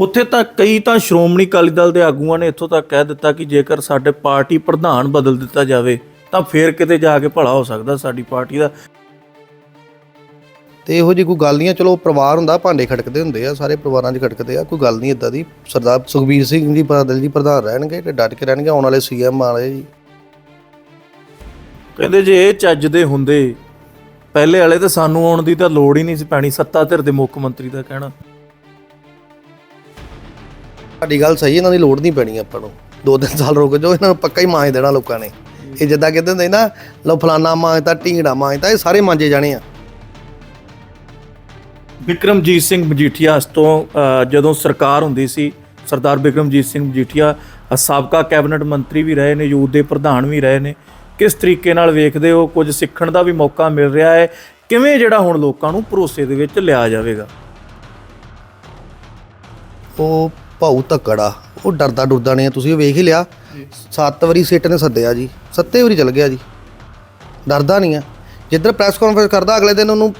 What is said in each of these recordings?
ਉੱਥੇ ਤਾਂ ਕਈ ਤਾਂ ਸ਼੍ਰੋਮਣੀ ਅਕਾਲੀ ਦਲ ਦੇ ਆਗੂਆਂ ਨੇ ਇੱਥੋਂ ਤੱਕ ਕਹਿ ਦਿੱਤਾ ਕਿ ਜੇਕਰ ਸਾਡੇ ਪਾਰਟੀ ਪ੍ਰਧਾਨ ਬਦਲ ਦਿੱਤਾ ਜਾਵੇ ਤਾਂ ਫੇਰ ਕਿਤੇ ਜਾ ਕੇ ਭਲਾ ਹੋ ਸਕਦਾ ਸਾਡੀ ਪਾਰਟੀ ਦਾ। ਤੇ ਇਹੋ ਜਿਹੀ ਕੋਈ ਗੱਲ ਨਹੀਂ ਆ ਚਲੋ ਪਰਿਵਾਰ ਹੁੰਦਾ ਭਾਂਡੇ ਖੜਕਦੇ ਹੁੰਦੇ ਆ ਸਾਰੇ ਪਰਿਵਾਰਾਂ 'ਚ ਖੜਕਦੇ ਆ ਕੋਈ ਗੱਲ ਨਹੀਂ ਇਦਾਂ ਦੀ। ਸਰਦਾਰ ਸੁਖਬੀਰ ਸਿੰਘ ਜੀ ਬਾਦਲ ਜੀ ਪ੍ਰਧਾਨ ਰਹਿਣਗੇ ਤੇ ਡਟ ਕੇ ਰਹਿਣਗੇ ਆਉਣ ਵਾਲੇ ਸੀਐਮ ਵਾਲੇ ਜੀ। ਕਹਿੰਦੇ ਜੇ ਇਹ ਚੱਜ ਦੇ ਹੁੰਦੇ ਪਹਿਲੇ ਵਾਲੇ ਤਾਂ ਸਾਨੂੰ ਆਉਣ ਦੀ ਤਾਂ ਲੋੜ ਹੀ ਨਹੀਂ ਸੀ ਪੈਣੀ ਸੱਤਾ ਧਿਰ ਦੇ ਮੁੱਖ ਮੰਤਰੀ ਦਾ ਕਹਿਣਾ। ਸਾਡੀ ਗੱਲ ਸਹੀ ਇਹਨਾਂ ਦੀ ਲੋੜ ਨਹੀਂ ਪੈਣੀ ਆਪਾਂ ਨੂੰ। ਦੋ ਤਿੰਨ ਸਾਲ ਰੁਕ ਜਾਓ ਇਹਨਾਂ ਨੂੰ ਪੱਕਾ ਹੀ ਮਾਂਜ ਦੇਣਾ ਲੋਕਾਂ ਨੇ। ਇਹ ਜਿੱਦਾਂ ਕਹਿੰਦੇ ਹੁੰਦੇ ਨਾ ਲੋ ਫਲਾਨਾ ਮਾਂਜਤਾ ਢੀਂਗੜਾ ਮਾਂਜਤਾ ਇਹ ਸਾਰੇ ਮਾਂਜੇ ਜਾਣੇ ਆ। ਵਿਕਰਮਜੀਤ ਸਿੰਘ ਮਜੀਠੀਆ ਇਸ ਤੋਂ ਜਦੋਂ ਸਰਕਾਰ ਹੁੰਦੀ ਸੀ ਸਰਦਾਰ ਵਿਕਰਮਜੀਤ ਸਿੰਘ ਮਜੀਠੀਆ ਸਾਬਕਾ ਕੈਬਨਿਟ ਮੰਤਰੀ ਵੀ ਰਹੇ ਨੇ ਯੂਥ ਦੇ ਪ੍ਰਧਾਨ ਵੀ ਰਹੇ ਨੇ। ਕਿਸ ਤਰੀਕੇ ਨਾਲ ਵੇਖਦੇ ਹੋ ਕੁਝ ਸਿੱਖਣ ਦਾ ਵੀ ਮੌਕਾ ਮਿਲ ਰਿਹਾ ਹੈ? ਕਿਵੇਂ ਜਿਹੜਾ ਹੁਣ ਲੋਕਾਂ ਨੂੰ ਭਰੋਸੇ ਦੇ ਵਿੱਚ ਲਿਆ ਜਾਵੇਗਾ? ਉਹ ਭਾਊ ਧੱਕੜਾ। ਉਹ ਡਰਦਾ ਡੁਰਦਾ ਨਹੀਂ ਆ, ਤੁਸੀਂ ਵੇਖ ਹੀ ਲਿਆ। ਸੱਤ ਵਾਰੀ ਸਿੱਟ ਨੇ ਸੱਦਿਆ ਜੀ। ਸੱਤੇ ਵਾਰੀ ਚਲ ਗਿਆ ਜੀ। ਡਰਦਾ ਨਹੀਂ ਆ। ਜਿੱਧਰ ਪ੍ਰੈਸ ਕਾਨਫਰੰਸ ਕਰਦਾ ਅਗਲੇ ਦਿਨ ਉਹਨੂੰ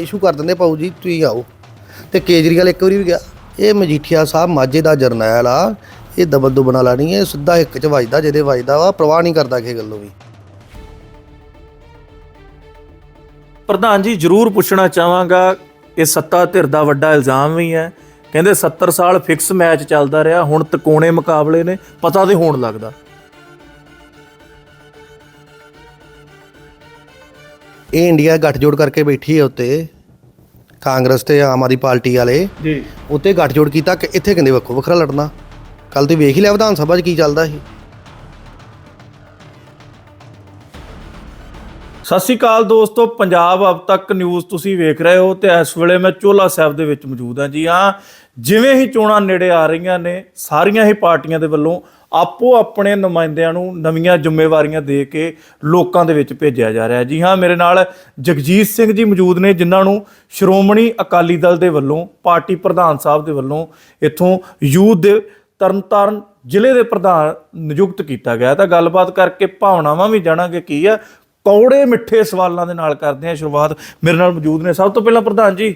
ਇਸ਼ੂ ਕਰ ਦਿੰਦੇ ਭਾਊ ਜੀ ਤੁਸੀਂ ਆਓ। ਤੇ ਕੇਜਰੀਵਾਲ ਇੱਕ ਵਾਰੀ ਵੀ ਗਿਆ। ਇਹ ਮਜੀਠੀਆ ਸਾਹਿਬ ਮਾਝੇ ਦਾ ਜਰਨੈਲ ਆ। ਇਹ ਦਬਲ ਦੁਬਨਾ ਲਾਣੀ ਹੈ ਸਿੱਧਾ ਇੱਕ ਚ ਵੱਜਦਾ ਜਿਹਦੇ ਵੱਜਦਾ ਵਾ ਪ੍ਰਵਾਹ ਨਹੀਂ ਕਰਦਾ ਕਿਸੇ ਗੱਲੋਂ ਵੀ। ਪ੍ਰਧਾਨ ਜੀ ਜ਼ਰੂਰ ਪੁੱਛਣਾ ਚਾਹਾਂਗਾ ਇਹ ਸੱਤਾ ਧਿਰ ਦਾ ਵੱਡਾ ਇਲਜ਼ਾਮ ਵੀ ਹੈ। ਕਹਿੰਦੇ 70 ਸਾਲ ਫਿਕਸ ਮੈਚ ਚੱਲਦਾ ਰਿਹਾ ਹੁਣ ਤਕੋਣੇ ਮੁਕਾਬਲੇ ਨੇ ਪਤਾ ਤੇ ਹੋਣ ਲੱਗਦਾ। ਇਹ ਇੰਡੀਆ ਗੱਠਜੋੜ ਕਰਕੇ ਬੈਠੀ ਹੈ ਉੱਤੇ ਕਾਂਗਰਸ ਤੇ ਆਮ ਆਦਮੀ ਪਾਰਟੀ ਵਾਲੇ। ਜੀ। ਉੱਤੇ ਗੱਠਜੋੜ ਕੀਤਾ ਕਿ ਇੱਥੇ ਕਹਿੰਦੇ ਵੱਖੋ ਵੱਖਰਾ ਲੜਨਾ। ਕੱਲ ਤੇ ਵੇਖ ਹੀ ਲਿਆ ਵਿਧਾਨ ਸਭਾ 'ਚ ਕੀ ਚੱਲਦਾ ਸੀ। ਸਤਿ ਸ਼੍ਰੀ ਅਕਾਲ ਦੋਸਤੋ, ਪੰਜਾਬ ਅਬ ਤੱਕ ਨਿਊਜ਼ ਤੁਸੀਂ ਵੇਖ ਰਹੇ ਹੋ ਤੇ ਇਸ ਵੇਲੇ ਮੈਂ ਚੋਲਾ ਸਾਹਿਬ ਦੇ ਵਿੱਚ ਮੌਜੂਦ ਹਾਂ ਜੀ। ਹਾਂ, ਜਿਵੇਂ ਹੀ ਚੋਣਾਂ ਨੇੜੇ ਆ ਰਹੀਆਂ ਨੇ, ਸਾਰੀਆਂ ਹੀ ਪਾਰਟੀਆਂ ਦੇ ਵੱਲੋਂ ਆਪੋ ਆਪਣੇ ਨੁਮਾਇੰਦਿਆਂ ਨੂੰ ਨਵੀਆਂ ਜ਼ਿੰਮੇਵਾਰੀਆਂ ਦੇ ਕੇ ਲੋਕਾਂ ਦੇ ਵਿੱਚ ਭੇਜਿਆ ਜਾ ਰਿਹਾ ਜੀ ਹਾਂ, ਮੇਰੇ ਨਾਲ ਜਗਜੀਤ ਸਿੰਘ ਜੀ ਮੌਜੂਦ ਨੇ, ਜਿਨ੍ਹਾਂ ਨੂੰ ਸ਼੍ਰੋਮਣੀ ਅਕਾਲੀ ਦਲ ਦੇ ਵੱਲੋਂ, ਪਾਰਟੀ ਪ੍ਰਧਾਨ ਸਾਹਿਬ ਦੇ ਵੱਲੋਂ ਇੱਥੋਂ ਯੂਥ ਦੇ ਤਰਨਤਾਰਨ ਜ਼ਿਲ੍ਹੇ ਦੇ ਪ੍ਰਧਾਨ ਨਿਯੁਕਤ ਕੀਤਾ ਗਿਆ ਤਾਂ ਗੱਲਬਾਤ ਕਰਕੇ ਭਾਵਨਾਵਾਂ ਵੀ ਜਾਣਾਂਗੇ ਕੀ ਆ ਕੌੜੇ ਮਿੱਠੇ ਸਵਾਲਾਂ ਦੇ ਨਾਲ ਕਰਦੇ ਹਾਂ ਸ਼ੁਰੂਆਤ। ਮੇਰੇ ਨਾਲ ਮੌਜੂਦ ਨੇ। ਸਭ ਤੋਂ ਪਹਿਲਾਂ ਪ੍ਰਧਾਨ ਜੀ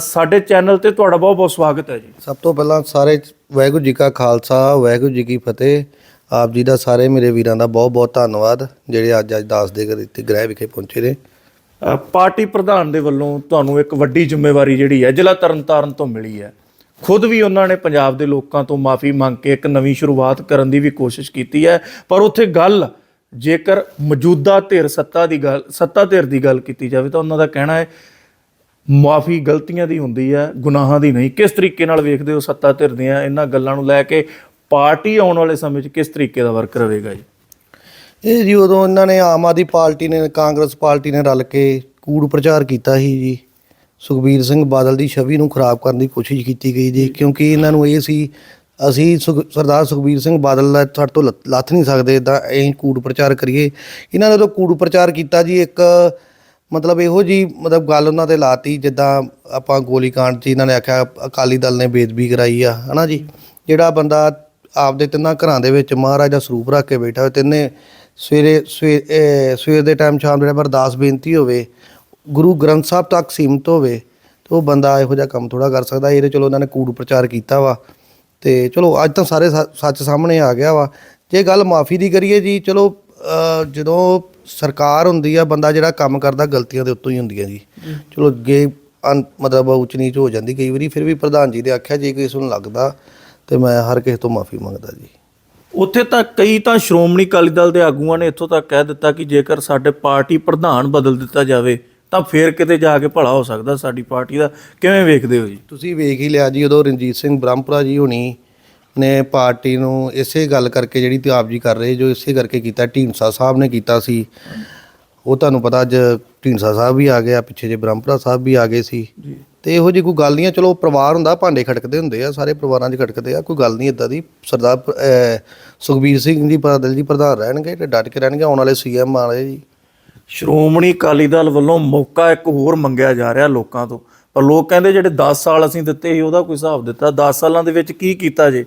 ਸਾਡੇ ਚੈਨਲ ਤੇ ਤੁਹਾਡਾ ਬਹੁਤ ਬਹੁਤ ਸਵਾਗਤ ਹੈ ਜੀ। ਸਭ ਤੋਂ ਪਹਿਲਾਂ ਸਾਰੇ ਵਾਹਿਗੁਰੂ ਜੀ ਕਾ ਖਾਲਸਾ ਵਾਹਿਗੁਰੂ ਜੀ ਕੀ ਫਤਿਹ। ਆਪ ਜੀ ਦਾ ਸਾਰੇ ਮੇਰੇ ਵੀਰਾਂ ਦਾ ਬਹੁਤ ਬਹੁਤ ਧੰਨਵਾਦ ਜਿਹੜੇ ਅੱਜ ਅੱਜ ਦਾਸ ਦੇ ਗ੍ਰਹਿ ਵਿਖੇ ਪਹੁੰਚੇ ਨੇ। ਪਾਰਟੀ ਪ੍ਰਧਾਨ ਦੇ ਵੱਲੋਂ ਤੁਹਾਨੂੰ ਇੱਕ ਵੱਡੀ ਜ਼ਿੰਮੇਵਾਰੀ ਜਿਹੜੀ ਹੈ ਜ਼ਿਲ੍ਹਾ ਤਰਨਤਾਰਨ ਤੋਂ ਮਿਲੀ ਹੈ। ਖੁਦ ਵੀ ਉਹਨਾਂ ਨੇ ਪੰਜਾਬ ਦੇ ਲੋਕਾਂ ਤੋਂ ਮਾਫੀ ਮੰਗ ਕੇ ਇੱਕ ਨਵੀਂ ਸ਼ੁਰੂਆਤ ਕਰਨ ਦੀ ਵੀ ਕੋਸ਼ਿਸ਼ ਕੀਤੀ ਹੈ। ਪਰ ਉੱਥੇ ਗੱਲ ਜੇਕਰ ਮੌਜੂਦਾ ਧਿਰ ਸੱਤਾ ਦੀ ਗੱਲ, ਸੱਤਾ ਧਿਰ ਦੀ ਗੱਲ ਕੀਤੀ ਜਾਵੇ ਤਾਂ ਉਹਨਾਂ ਦਾ ਕਹਿਣਾ ਹੈ, ਮਾਫੀ ਗਲਤੀਆਂ ਦੀ ਹੁੰਦੀ ਹੈ, ਗੁਨਾਹਾਂ ਦੀ ਨਹੀਂ। ਕਿਸ ਤਰੀਕੇ ਨਾਲ ਵੇਖਦੇ ਹੋ ਸੱਤਾ ਧਿਰ ਦੀਆਂ ਇਹਨਾਂ ਗੱਲਾਂ ਨੂੰ ਲੈ ਕੇ ਪਾਰਟੀ ਆਉਣ ਵਾਲੇ ਸਮੇਂ 'ਚ ਕਿਸ ਤਰੀਕੇ ਦਾ ਵਰਕ ਰਹੇਗਾ ਜੀ? ਇਹ ਜੀ ਉਦੋਂ ਇਹਨਾਂ ਨੇ ਆਮ ਆਦਮੀ ਪਾਰਟੀ ਨੇ, ਕਾਂਗਰਸ ਪਾਰਟੀ ਨੇ ਰਲ ਕੇ ਕੂੜ ਪ੍ਰਚਾਰ ਕੀਤਾ ਸੀ ਜੀ। ਸੁਖਬੀਰ ਸਿੰਘ ਬਾਦਲ ਦੀ ਛਵੀ ਨੂੰ ਖਰਾਬ ਕਰਨ ਦੀ ਕੋਸ਼ਿਸ਼ ਕੀਤੀ ਗਈ ਜੀ, ਕਿਉਂਕਿ ਇਹਨਾਂ ਨੂੰ ਇਹ ਸੀ ਅਸੀਂ ਸੁਖ- ਸਰਦਾਰ ਸੁਖਬੀਰ ਸਿੰਘ ਬਾਦਲ ਦਾ ਸਾਡੇ ਤੋਂ ਲੱਥ- ਲੱਥ ਨਹੀਂ ਸਕਦੇ ਇਦਾਂ ਅਸੀਂ ਕੂੜ ਪ੍ਰਚਾਰ ਕਰੀਏ। ਇਹਨਾਂ ਨੇ ਉਦੋਂ ਕੂੜ ਪ੍ਰਚਾਰ ਕੀਤਾ ਜੀ, ਇੱਕ ਮਤਲਬ ਇਹੋ ਜੀ ਮਤਲਬ ਗੱਲ ਉਹਨਾਂ ਤੇ ਲਾਤੀ, ਜਿੱਦਾਂ ਆਪਾਂ ਗੋਲੀकांड 'ਚ ਇਹਨਾਂ ਨੇ ਆਖਿਆ, ਅਕਾਲੀ ਦਲ ਨੇ ਬੇਦਬੀ ਕਰਾਈ ਆ, ਹਨਾ ਜੀ? ਜਿਹੜਾ ਬੰਦਾ ਆਪਦੇ ਤਿੰਨਾਂ ਘਰਾਂ ਦੇ ਵਿੱਚ ਮਹਾਰਾਜ ਦਾ ਸਰੂਪ ਰੱਖ ਕੇ ਬੈਠਾ ਹੋਵੇ, ਤਿੰਨੇ ਸਵੇਰੇ ਸਵੇ- ਸਵੇਰ ਦੇ ਟਾਈਮ ਸ਼ਾਮ ਦੇ ਟਾਈਮ ਅਰਦਾਸ ਬੇਨਤੀ ਹੋਵੇ, ਗੁਰੂ ਗ੍ਰੰਥ ਸਾਹਿਬ ਤੱਕ ਸੀਮਤ ਹੋਵੇ, ਤੇ ਉਹ ਬੰਦਾ ਇਹੋ ਜਿਹਾ ਕੰਮ ਥੋੜਾ ਕਰ ਸਕਦਾ, ਇਹਦੇ ਚਲੋ ਉਹਨਾਂ ਨੇ ਕੂੜ ਪ੍ਰਚਾਰ ਕੀਤਾ ਵਾ। ਤੇ ਚਲੋ ਅੱਜ ਤਾਂ ਸਾਰੇ ਸ- ਸੱਚ ਸਾਹਮਣੇ ਆ ਗਿਆ ਵਾ। ਜੇ ਗੱਲ ਮਾਫੀ ਦੀ ਕਰੀਏ ਜੀ, ਚਲੋ ਜਦੋਂ ਸਰਕਾਰ ਹੁੰਦੀ ਆ, ਬੰਦਾ ਜਿਹੜਾ ਕੰਮ ਕਰਦਾ, ਗਲਤੀਆਂ ਦੇ ਉੱਤੋਂ ਹੀ ਹੁੰਦੀਆਂ ਜੀ। ਚਲੋ, ਅੱਗੇ ਅਨ- ਮਤਲਬ ਉੱਚ ਨੀਚ ਹੋ ਜਾਂਦੀ ਕਈ ਵਾਰੀ, ਫਿਰ ਵੀ ਪ੍ਰਧਾਨ ਜੀ ਨੇ ਆਖਿਆ, ਜੇ ਕਿਸੇ ਨੂੰ ਲੱਗਦਾ, ਤੇ ਮੈਂ ਹਰ ਕਿਸੇ ਤੋਂ ਮਾਫੀ ਮੰਗਦਾ ਜੀ। ਉੱਥੇ ਤਾਂ ਕਈ ਤਾਂ ਸ਼੍ਰੋਮਣੀ ਅਕਾਲੀ ਦਲ ਦੇ ਆਗੂਆਂ ਨੇ ਇੱਥੋਂ ਤੱਕ ਕਹਿ ਦਿੱਤਾ ਕਿ ਜੇਕਰ ਸਾਡੇ ਪਾਰਟੀ ਪ੍ਰਧਾਨ ਬਦਲ ਦਿੱਤਾ ਜਾਵੇ ਤਾਂ ਫੇਰ ਕਿਤੇ ਜਾ ਕੇ ਭਲਾ ਹੋ ਸਕਦਾ ਸਾਡੀ ਪਾਰਟੀ ਦਾ? ਕਿਵੇਂ ਵੇਖਦੇ ਹੋ ਜੀ? ਤੁਸੀਂ ਵੇਖ ਹੀ ਲਿਆ ਜੀ ਉਦੋਂ ਰਣਜੀਤ ਸਿੰਘ ਬ੍ਰਹਮਪੁਰਾ ਜੀ ਹੋਣੀ ਨੇ ਪਾਰਟੀ ਨੂੰ ਇਸੇ ਗੱਲ ਕਰਕੇ ਜਿਹੜੀ ਤੇ ਆਪ ਜੀ ਕਰ ਰਹੇ ਜੋ ਇਸੇ ਕਰਕੇ ਕੀਤਾ ਢੀਂਡਸਾ ਸਾਹਿਬ ਨੇ ਕੀਤਾ ਸੀ। ਉਹ ਤੁਹਾਨੂੰ ਪਤਾ ਅੱਜ ਢੀਂਡਸਾ ਸਾਹਿਬ ਵੀ ਆ ਗਿਆ ਪਿੱਛੇ ਜੇ ਬ੍ਰਹਮਪੁਰਾ ਸਾਹਿਬ ਵੀ ਆ ਗਏ ਸੀ। ਤੇ ਇਹੋ ਜਿਹੀ ਕੋਈ ਗੱਲ ਨਹੀਂ ਆ ਚਲੋ ਪਰਿਵਾਰ ਹੁੰਦਾ ਭਾਂਡੇ ਖੜਕਦੇ ਹੁੰਦੇ ਆ ਸਾਰੇ ਪਰਿਵਾਰਾਂ 'ਚ ਖੜਕਦੇ ਆ ਕੋਈ ਗੱਲ ਨਹੀਂ ਇਦਾਂ ਦੀ। ਸਰਦਾਰ ਸੁਖਬੀਰ ਸਿੰਘ ਜੀ ਬਾਦਲ ਜੀ ਪ੍ਰਧਾਨ ਰਹਿਣਗੇ ਤੇ ਡਟ ਕੇ ਰਹਿਣਗੇ ਆਉਣ ਵਾਲੇ ਸੀਐਮ ਵਾਲੇ ਜੀ। ਸ਼੍ਰੋਮਣੀ ਅਕਾਲੀ ਦਲ ਵੱਲੋਂ ਮੌਕਾ ਇੱਕ ਹੋਰ ਮੰਗਿਆ ਜਾ ਰਿਹਾ ਲੋਕਾਂ ਤੋਂ। ਪਰ ਲੋਕ ਕਹਿੰਦੇ ਜਿਹੜੇ 10 ਸਾਲ ਅਸੀਂ ਦਿੱਤੇ ਸੀ ਉਹਦਾ ਕੋਈ ਹਿਸਾਬ ਦਿੱਤਾ। 10 ਸਾਲਾਂ ਦੇ ਵਿੱਚ ਕੀ ਕੀਤਾ ਜੇ?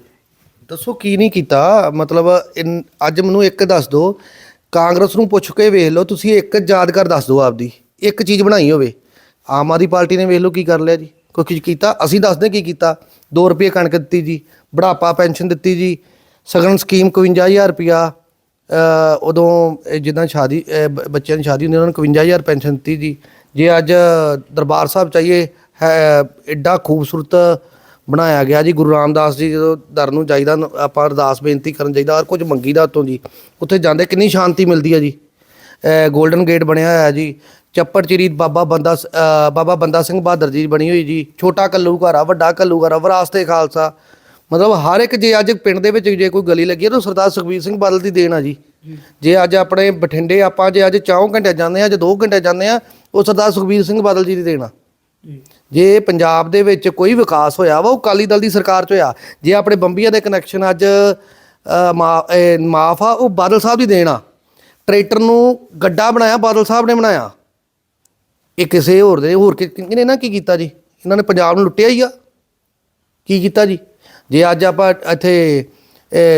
ਦੱਸੋ ਕੀ ਨਹੀਂ ਕੀਤਾ? ਮਤਲਬ ਇਨ- ਅੱਜ ਮੈਨੂੰ ਇੱਕ ਦੱਸ ਦਿਓ। ਕਾਂਗਰਸ ਨੂੰ ਪੁੱਛ ਕੇ ਵੇਖ ਲਓ ਤੁਸੀਂ ਇੱਕ ਯਾਦਗਾਰ ਦੱਸ ਦਿਓ ਆਪਦੀ। ਇੱਕ ਚੀਜ਼ ਬਣਾਈ ਹੋਵੇ। ਆਮ ਆਦਮੀ ਪਾਰਟੀ ਨੇ ਵੇਖ ਲਓ ਕੀ ਕਰ ਲਿਆ ਜੀ। ਕੋਈ ਕੁਝ ਕੀਤਾ? ਅਸੀਂ ਦੱਸਦੇ ਕੀ ਕੀਤਾ? 2 ਰੁਪਏ ਕਣਕ ਦਿੱਤੀ ਜੀ ਬੁਢਾਪਾ ਪੈਨਸ਼ਨ ਦਿੱਤੀ ਜੀ ਸਗਨ ਸਕੀਮ 51000 ਰੁਪਿਆ ਅ, ਉਦੋਂ ਜਿੱਦਾਂ ਸ਼ਾਦੀ ਬੱਚਿਆਂ ਦੀ ਸ਼ਾਦੀ ਹੁੰਦੀ, ਉਹਨਾਂ ਨੂੰ 51000 ਪੈਨਸ਼ਨ ਦਿੱਤੀ ਜੀ। ਜੇ ਅੱਜ ਦਰਬਾਰ ਸਾਹਿਬ ਚਾਹੀਏ, ਹੈ ਐਡਾ ਖੂਬਸੂਰਤ ਬਣਾਇਆ ਗਿਆ ਜੀ, ਗੁਰੂ ਰਾਮਦਾਸ ਜੀ ਜਦੋਂ ਦਰ ਨੂੰ ਜਾਈਦਾ ਆਪਾਂ ਅਰਦਾਸ ਬੇਨਤੀ ਕਰਨ ਜਾਈਦਾ ਔਰ ਕੁਝ ਮੰਗੀਦਾ ਉਤੋਂ ਜੀ। ਉੱਥੇ ਜਾਂਦੇ ਕਿੰਨੀ ਸ਼ਾਂਤੀ ਮਿਲਦੀ ਹੈ ਜੀ। ਗੋਲਡਨ ਗੇਟ ਬਣਿਆ ਹੋਇਆ ਜੀ। ਚੱਪੜ ਚਿਰੀ ਬਾਬਾ ਬੰਦਾ ਸ- ਬਾਬਾ ਬੰਦਾ ਸਿੰਘ ਬਹਾਦਰ ਜੀ ਦੀ ਬਣੀ ਹੋਈ ਜੀ। ਛੋਟਾ ਕੱਲੂ ਘਾਰਾ ਵੱਡਾ ਕੱਲੂ ਘਾਰਾ ਵਿਰਾਸਤੇ ਖਾਲਸਾ। ਮਤਲਬ ਹਰ ਇੱਕ ਜੇ ਅੱਜ ਪਿੰਡ ਦੇ ਵਿੱਚ ਜੇ ਕੋਈ ਗਲੀ ਲੱਗੀ ਹੈ ਤਾਂ ਸਰਦਾਰ ਸੁਖਬੀਰ ਸਿੰਘ ਬਾਦਲ ਦੀ ਦੇਣ ਆ ਜੀ। ਜੇ। ਅੱਜ ਆਪਣੇ ਬਠਿੰਡੇ ਆਪਾਂ ਜੇ ਅੱਜ 4 ਘੰਟੇ ਜਾਂਦੇ ਆ ਜਾਂ 2 ਘੰਟੇ ਜਾਂਦੇ ਆ ਉਹ ਸਰਦਾਰ ਸੁਖਬੀਰ ਸਿੰਘ ਬਾਦਲ ਜੀ ਦੀ ਦੇਣ ਆ। ਜੇ। ਪੰਜਾਬ ਦੇ ਵਿੱਚ ਕੋਈ ਵਿਕਾਸ ਹੋਇਆ ਵਾ ਉਹ ਅਕਾਲੀ ਦਲ ਦੀ ਸਰਕਾਰ 'ਚ ਹੋਇਆ। ਜੇ ਆਪਣੇ ਬੰਬੀਆਂ ਦੇ ਕਨੈਕਸ਼ਨ ਅੱਜ ਮਾਫ ਆ ਉਹ ਬਾਦਲ ਸਾਹਿਬ ਦੀ ਦੇਣ ਆ। ਟਰੈਕਟਰ ਨੂੰ ਗੱਡਾ ਬਣਾਇਆ ਬਾਦਲ ਸਾਹਿਬ ਨੇ ਬਣਾਇਆ। ਇਹ ਕਿਸੇ ਹੋਰ ਦੇ ਹੋਰ ਕਿ- ਕਿਹਨੇ ਨਾ ਕੀ ਕੀਤਾ ਜੀ? ਇਹਨਾਂ ਨੇ ਪੰਜਾਬ ਨੂੰ ਲੁੱਟਿਆ ਹੀ ਆ। ਕੀ ਕੀਤਾ ਜੀ? ਜੇ ਅੱਜ ਆਪਾਂ ਇੱਥੇ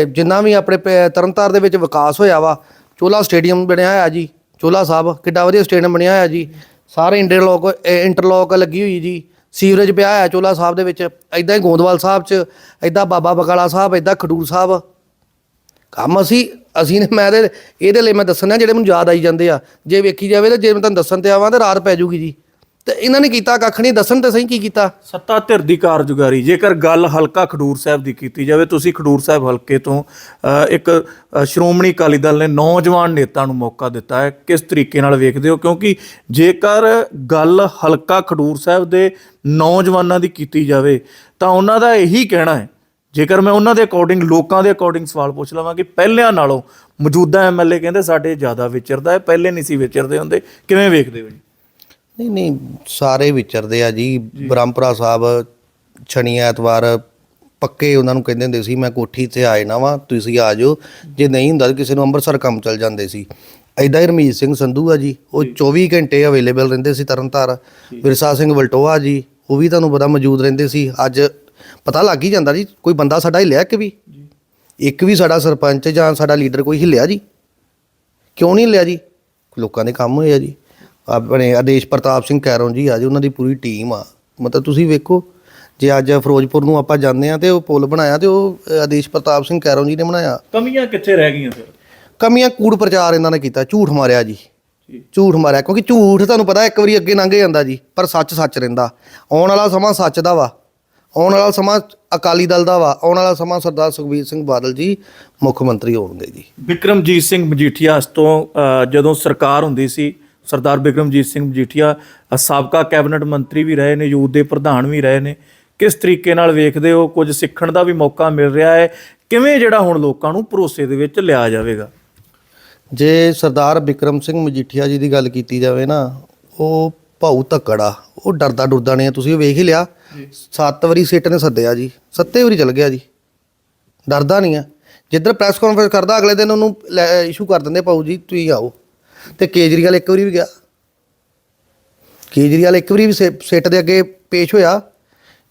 ਜਿੰਨਾ ਵੀ ਆਪਣੇ ਪ- ਤਰਨਤਾਰ ਦੇ ਵਿੱਚ ਵਿਕਾਸ ਹੋਇਆ ਵਾ, ਚੋਲਾ ਸਟੇਡੀਅਮ ਬਣਿਆ ਹੋਇਆ ਜੀ, ਚੋਲਾ ਸਾਹਿਬ, ਕਿੱਡਾ ਵਧੀਆ ਸਟੇਡੀਅਮ ਬਣਿਆ ਹੋਇਆ ਜੀ। ਸਾਰੇ ਇੰਟਰਲੋਕ ਇੰਟਰਲੋਕ ਲੱਗੀ ਹੋਈ ਜੀ, ਸੀਵਰੇਜ ਪਿਆ ਹੋਇਆ ਚੋਲਾ ਸਾਹਿਬ ਦੇ ਵਿੱਚ ਐਦਾਂ ਹੀ ਗੋਂਦਵਾਲ ਸਾਹਿਬ 'ਚ ਐਦਾਂ ਬਾਬਾ ਬਕਾਲਾ ਸਾਹਿਬ ਐਦਾਂ ਖਡੂਰ ਸਾਹਿਬ। ਕੰਮ ਅਸੀਂ ਅਸੀਂ ਨੇ, ਮੈਂ ਤੇ, ਇਹਦੇ ਲਈ ਮੈਂ ਦੱਸਣਾ ਜਿਹੜੇ ਮੈਨੂੰ ਯਾਦ ਆਈ ਜਾਂਦੇ ਆ। ਜੇ ਵੇਖੀ ਜਾਵੇ ਤਾਂ ਜੇ ਮੈਂ ਤੁਹਾਨੂੰ ਦੱਸਣ ਤੇ ਆਵਾਂ ਤਾਂ ਰਾਤ ਪੈ ਜੂਗੀ ਜੀ। ਤੇ ਇਹਨਾਂ ਨੇ ਕੀਤਾ ਕੱਖ ਨਹੀਂ, ਦੱਸਣ ਤੇ ਸਹੀ ਕੀ ਕੀਤਾ? ਸੱਤਾ ਧਿਰ ਦੀ ਕਾਰਜਕਾਰੀ ਜੇਕਰ ਗੱਲ ਹਲਕਾ ਖਡੂਰ ਸਾਹਿਬ ਦੀ ਕੀਤੀ ਜਾਵੇ, ਤੁਸੀਂ ਖਡੂਰ ਸਾਹਿਬ ਹਲਕੇ ਤੋਂ ਇੱਕ ਸ਼੍ਰੋਮਣੀ ਅਕਾਲੀ ਦਲ ਨੇ ਨੌਜਵਾਨ ਨੇਤਾ ਨੂੰ ਮੌਕਾ ਦਿੱਤਾ ਹੈ, ਕਿਸ ਤਰੀਕੇ ਨਾਲ ਵੇਖਦੇ ਹੋ? ਕਿਉਂਕਿ ਜੇਕਰ ਗੱਲ ਹਲਕਾ ਖਡੂਰ ਸਾਹਿਬ ਦੇ ਨੌਜਵਾਨਾਂ ਦੀ ਕੀਤੀ ਜਾਵੇ, ਤਾਂ ਉਹਨਾਂ ਦਾ ਇਹੀ ਕਹਿਣਾ ਹੈ, ਜੇਕਰ ਮੈਂ ਉਹਨਾਂ ਦੇ ਅਕੋਰਡਿੰਗ ਲੋਕਾਂ ਦੇ ਅਕੋਰਡਿੰਗ ਸਵਾਲ ਪੁੱਛ ਲਵਾਂ ਕਿ ਪਹਿਲਿਆਂ ਨਾਲੋਂ ਮੌਜੂਦਾ ਐਮਐਲਏ ਕਹਿੰਦੇ ਸਾਡੇ ਜ਼ਿਆਦਾ ਵਿਚਰਦਾ ਹੈ, ਪਹਿਲੇ ਨਹੀਂ ਸੀ ਵਿਚਰਦੇ ਹੁੰਦੇ, ਕਿਵੇਂ ਵੇਖਦੇ ਹੋ ਜੀ? ਨਹੀਂ ਨਹੀਂ ਸਾਰੇ ਵਿਚਰਦੇ ਆ ਜੀ। ਬ੍ਰਹਮਪੁਰਾ ਸਾਹਿਬ ਸ਼ਨੀ ਐਤਵਾਰ ਪੱਕੇ ਉਹਨਾਂ ਨੂੰ ਕਹਿੰਦੇ ਹੁੰਦੇ ਸੀ ਮੈਂ ਕੋਠੀ ਤੇ ਆਏ ਨਾ ਵਾ ਤੁਸੀਂ ਆ ਜਾਓ। ਜੇ ਨਹੀਂ ਹੁੰਦਾ ਕਿਸੇ ਨੂੰ ਅੰਮ੍ਰਿਤਸਰ ਕੰਮ ਚਲ ਜਾਂਦੇ ਸੀ। ਐਦਾਂ ਹੀ ਰਮੀਤ ਸਿੰਘ ਸੰਧੂ ਆ ਜੀ ਉਹ 24 ਘੰਟੇ ਅਵੇਲੇਬਲ ਰਹਿੰਦੇ ਸੀ ਤਰਨਤਾਰ ਵਿਰਸਾ ਸਿੰਘ ਵਲਟੋਆ ਜੀ ਉਹ ਵੀ ਤੁਹਾਨੂੰ ਪਤਾ ਮੌਜੂਦ ਰਹਿੰਦੇ ਸੀ। ਅੱਜ ਪਤਾ ਲੱਗ ਹੀ ਜਾਂਦਾ ਜੀ ਕੋਈ ਬੰਦਾ ਸਾਡਾ ਹਿੱਲਿਆ ਕਿ ਵੀ? ਇੱਕ ਵੀ ਸਾਡਾ ਸਰਪੰਚ ਜਾਂ ਸਾਡਾ ਲੀਡਰ ਕੋਈ ਹਿੱਲਿਆ ਜੀ? ਕਿਉਂ ਨਹੀਂ ਲਿਆ ਜੀ? ਲੋਕਾਂ ਦੇ ਕੰਮ ਹੋਏ ਆ ਜੀ। ਆਪਣੇ ਆਦੇਸ਼ ਪ੍ਰਤਾਪ ਸਿੰਘ ਕੈਰੋਂ ਜੀ ਆ ਜੀ ਉਹਨਾਂ ਦੀ ਪੂਰੀ ਟੀਮ ਆ। ਮਤਲਬ ਤੁਸੀਂ ਵੇਖੋ ਜੇ ਅੱਜ ਫਿਰੋਜ਼ਪੁਰ ਨੂੰ ਆਪਾਂ ਜਾਂਦੇ ਆ ਤੇ ਉਹ ਪੁਲ ਬਣਾਇਆ ਤੇ ਉਹ ਆਦੇਸ਼ ਪ੍ਰਤਾਪ ਸਿੰਘ ਕੈਰੋਂ ਜੀ ਨੇ ਬਣਾਇਆ। ਕਮੀਆਂ ਕਿੱਥੇ ਰਹਿ ਗਈਆਂ ਫਿਰ? ਕਮੀਆਂ ਕੂੜ ਪ੍ਰਚਾਰ ਇਹਨਾਂ ਨੇ ਕੀਤਾ ਝੂਠ ਮਾਰਿਆ ਜੀ। ਝੂਠ ਮਾਰਿਆ ਕਿਉਂਕਿ ਝੂਠ ਤੁਹਾਨੂੰ ਪਤਾ ਇੱਕ ਵਾਰੀ ਅੱਗੇ ਲੰਘ ਜਾਂਦਾ ਜੀ ਪਰ ਸੱਚ ਸੱਚ ਰਹਿੰਦਾ। ਆਉਣ ਵਾਲਾ ਸਮਾਂ ਸੱਚ ਦਾ ਵਾ। ਆਉਣ ਵਾਲਾ ਸਮਾਂ ਅਕਾਲੀ ਦਲ ਦਾ ਵਾ। ਆਉਣ ਵਾਲਾ ਸਮਾਂ ਸਰਦਾਰ ਸੁਖਬੀਰ ਸਿੰਘ ਬਾਦਲ ਜੀ ਮੁੱਖ ਮੰਤਰੀ ਹੋਣਗੇ ਜੀ। ਬਿਕਰਮਜੀਤ ਸਿੰਘ ਮਜੀਠੀਆ ਤੋਂ ਜਦੋਂ ਸਰਕਾਰ ਹੁੰਦੀ ਸੀ ਸਰਦਾਰ ਬਿਕਰਮਜੀਤ ਸਿੰਘ ਮਜੀਠੀਆ ਸਾਬਕਾ ਕੈਬਨਿਟ ਮੰਤਰੀ ਵੀ ਰਹੇ ਨੇ ਯੂਥ ਦੇ ਪ੍ਰਧਾਨ ਵੀ ਰਹੇ ਨੇ। ਕਿਸ ਤਰੀਕੇ ਨਾਲ ਵੇਖਦੇ ਹੋ? ਕੁਝ ਸਿੱਖਣ ਦਾ ਵੀ ਮੌਕਾ ਮਿਲ ਰਿਹਾ ਹੈ। ਕਿਵੇਂ ਜਿਹੜਾ ਹੁਣ ਲੋਕਾਂ ਨੂੰ ਭਰੋਸੇ ਦੇ ਵਿੱਚ ਲਿਆ ਜਾਵੇਗਾ? ਜੇ ਸਰਦਾਰ ਬਿਕਰਮ ਸਿੰਘ ਮਜੀਠੀਆ ਜੀ ਦੀ ਗੱਲ ਕੀਤੀ ਜਾਵੇ ਨਾ ਉਹ ਭਾਊ ਧੱਕੜਾ ਉਹ ਡਰਦਾ ਡੁਰਦਾ ਨਹੀਂ। ਤੁਸੀਂ ਉਹ ਵੇਖ ਹੀ ਲਿਆ। ਸੱਤ ਵਾਰੀ ਸਿੱਟ ਨੇ ਸੱਦਿਆ ਜੀ। ਸੱਤੇ ਵਾਰੀ ਚਲ ਗਿਆ ਜੀ। ਡਰਦਾ ਨਹੀਂ ਆ ਜਿੱਧਰ ਪ੍ਰੈਸ ਕਾਨਫਰੰਸ ਕਰਦਾ ਅਗਲੇ ਦਿਨ ਉਹਨੂੰ ਇਸ਼ੂ ਕਰ ਦਿੰਦੇ ਭਾਊ ਜੀ ਤੁਸੀਂ ਆਓ। ਤੇ ਕੇਜਰੀਵਾਲ ਇੱਕ ਵਾਰੀ ਵੀ ਗਿਆ। ਕੇਜਰੀਵਾਲ ਇੱਕ ਵਾਰੀ ਵੀ ਸਿ- ਸਿੱਟ ਦੇ ਅੱਗੇ ਪੇਸ਼ ਹੋਇਆ।